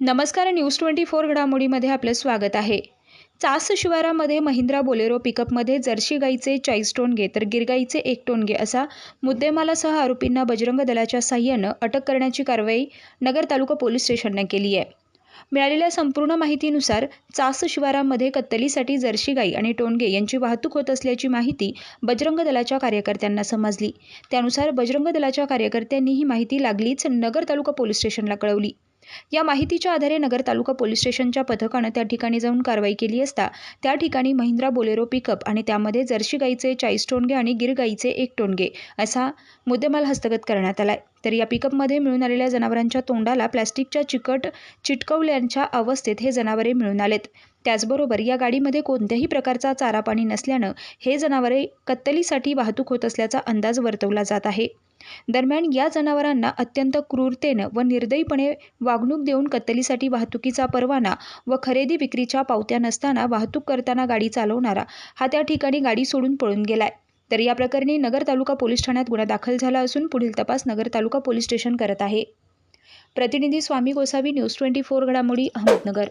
नमस्कार news twenty four घडामोडीमध्ये आपलं स्वागत आहे. चास शिवारामध्ये महिंद्रा बोलेरो पिकअपमध्ये जर्सी गाईचे चाळीस टोनगे तर गिरगाईचे एक टोनगे असा मुद्देमालासह आरोपींना बजरंग दलाच्या साह्यानं अटक करण्याची कारवाई नगर तालुका पोलीस स्टेशनने केली आहे. मिळालेल्या संपूर्ण माहितीनुसार चास शिवारामध्ये कत्तलीसाठी जर्सी गाई आणि टोनगे यांची वाहतूक होत असल्याची माहिती बजरंग दलाच्या कार्यकर्त्यांना समजली. त्यानुसार बजरंग दलाच्या कार्यकर्त्यांनी ही माहिती लागलीच नगर तालुका पोलीस स्टेशनला कळवली. या माहितीच्या आधारे नगर तालुका पोलीस स्टेशनच्या पथकानं त्या ठिकाणी जाऊन कारवाई केली असता त्या ठिकाणी महिंद्रा बोलेरो पिकअप आणि त्यामध्ये जर्सी गाईचे चाळीस टोनगे आणि गिर गाईचे एक टोनगे असा मुद्देमाल हस्तगत करण्यात आलाय. तर या पिकअपमध्ये मिळून आलेल्या जनावरांच्या तोंडाला प्लॅस्टिकच्या चिकट चिटकवल्यांच्या अवस्थेत हे जनावरे मिळून आलेत. त्याचबरोबर या गाडीमध्ये कोणत्याही प्रकारचा चारा पाणी नसल्यानं हे जनावरे कत्तलीसाठी वाहतूक होत असल्याचा अंदाज वर्तवला जात आहे. दरम्यान या जनावरांना अत्यंत क्रूरतेनं व निर्दयीपणे वागणूक देऊन कत्तलीसाठी वाहतुकीचा परवाना व खरेदी विक्रीच्या पावत्या नसताना वाहतूक करताना गाडी चालवणारा हा त्या ठिकाणी गाडी सोडून पळून गेलाय. तर या प्रकरणी नगर तालुका पोलीस ठाण्यात गुन्हा दाखल झाला असून पुढील तपास नगर तालुका पोलीस स्टेशन करत आहे. प्रतिनिधी Swami Gosavi news twenty four घडामोडी अहमदनगर.